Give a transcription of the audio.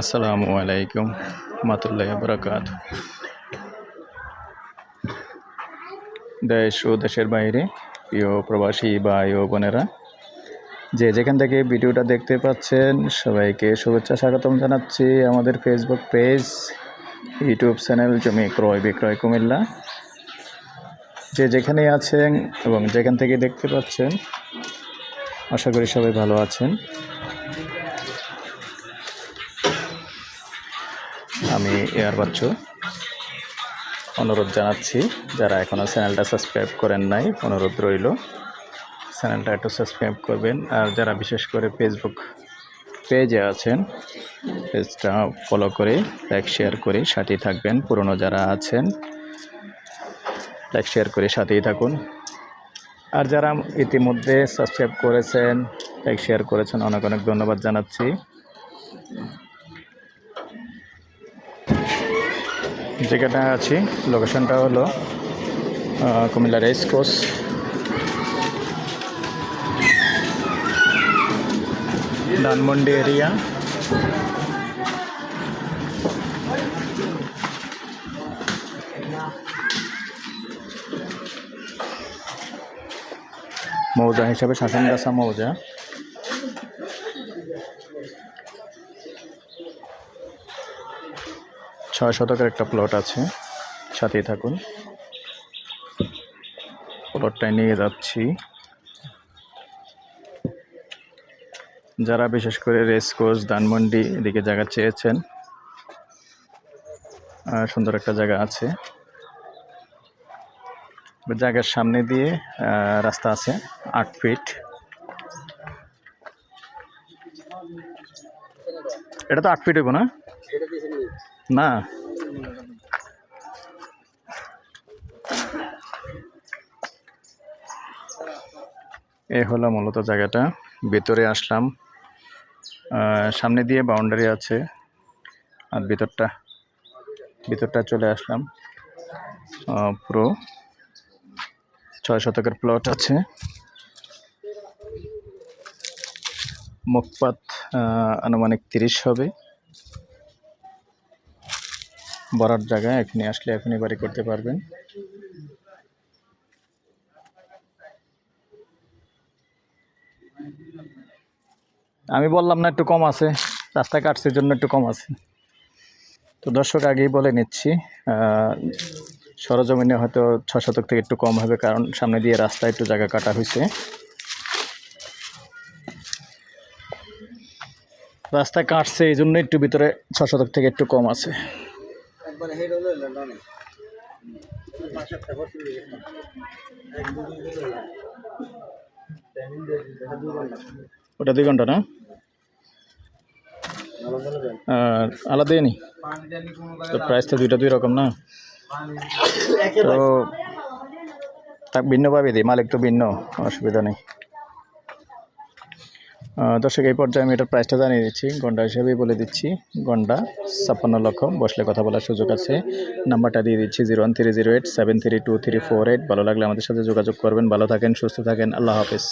আসসালামু আলাইকুম রহমতুল্লাহ বরকাত দেশ ও দেশের বাইরে প্রিয় প্রবাসী ভাই ও বোনেরা, যে যেখান থেকে ভিডিওটা দেখতে পাচ্ছেন, সবাইকে শুভেচ্ছা স্বাগতম জানাচ্ছি আমাদের ফেসবুক পেজ ইউটিউব চ্যানেল জমি ক্রয় বিক্রয় কুমিল্লা। যে যেখানেই আছেন এবং যেখান থেকে দেখতে পাচ্ছেন, আশা করি সবাই ভালো আছেন। আমি এয়ার বাচ্চু। অনুরোধ জানাচ্ছি, যারা এখনও চ্যানেলটা সাবস্ক্রাইব করেন নাই, অনুরোধ রইল। চ্যানেলটা একটু সাবস্ক্রাইব করবেন। আর যারা বিশেষ করে ফেসবুক পেজে আছেন পেজটা ফলো করে লাইক শেয়ার করে সাথেই থাকবেন। পুরনো যারা আছেন লাইক শেয়ার করে সাথেই থাকুন। আর যারা ইতিমধ্যে সাবস্ক্রাইব করেছেন লাইক শেয়ার করেছেন, অনেক অনেক ধন্যবাদ জানাচ্ছি। জায়গাটা আছি লোকেশনটা হলো Comilla race course Dhanmondi area মৌজা হিসাবে শাসনগাছা মৌজা। ছয় শতকের একটা প্লট আছে। সাথেই থাকুন। প্লটটায় নিয়ে যাচ্ছি। যারা বিশেষ করে রেস কোর্স ধানমন্ডি এদিকে জায়গা চেয়েছেন সুন্দর একটা জায়গা আছে। জায়গার সামনে দিয়ে রাস্তা আছে, আট ফিট এটা তো আট ফিট হইব না? না। এ হলো মূলত জায়গাটা। ভেতরে আসলাম। সামনে দিয়ে বাউন্ডারি আছে। আর ভিতরটা ভিতরটা চলে আসলাম। পুরো ছয় শতকের প্লট আছে। মুখপাত আনুমানিক তিরিশ হবে। বড়ার জায়গায় এখনই আসলে এখনই বাড়ি করতে পারবেন। আমি বললাম না একটু কম আছে, রাস্তা কাটছে জন্য একটু কম আছে। তো দর্শক আগেই বলে নিচ্ছি সরজমিনে হয়তো ছ শতক থেকে একটু কম হবে কারণ সামনে দিয়ে রাস্তা একটু জায়গা কাটা হয়েছে। রাস্তা কাটছে এই জন্য একটু ভিতরে ছ শতক থেকে একটু কম আছে। একবার হেড হলো লন্ডনে বসে ওটা দুই ঘণ্টা না? আর আলাদাই নি? তো প্রাইস তো দুইটা দুই রকম না? তো তা ভিন্নভাবে দিই মালিক তো ভিন্ন অসুবিধা নেই। দর্শক, এই পর্যায়ে আমি এটার প্রাইসটা জানিয়ে দিচ্ছি। গন্ডা হিসেবেই বলে দিচ্ছি। গন্ডা ছাপ্পান্ন লক্ষ, বসলে কথা বলার সুযোগ আছে। নাম্বারটা দিয়ে দিচ্ছি zero one three zero eight seven three two three four eight. ভালো লাগলে আমাদের সাথে যোগাযোগ করবেন। ভালো থাকেন, সুস্থ থাকেন। আল্লাহ হাফেজ।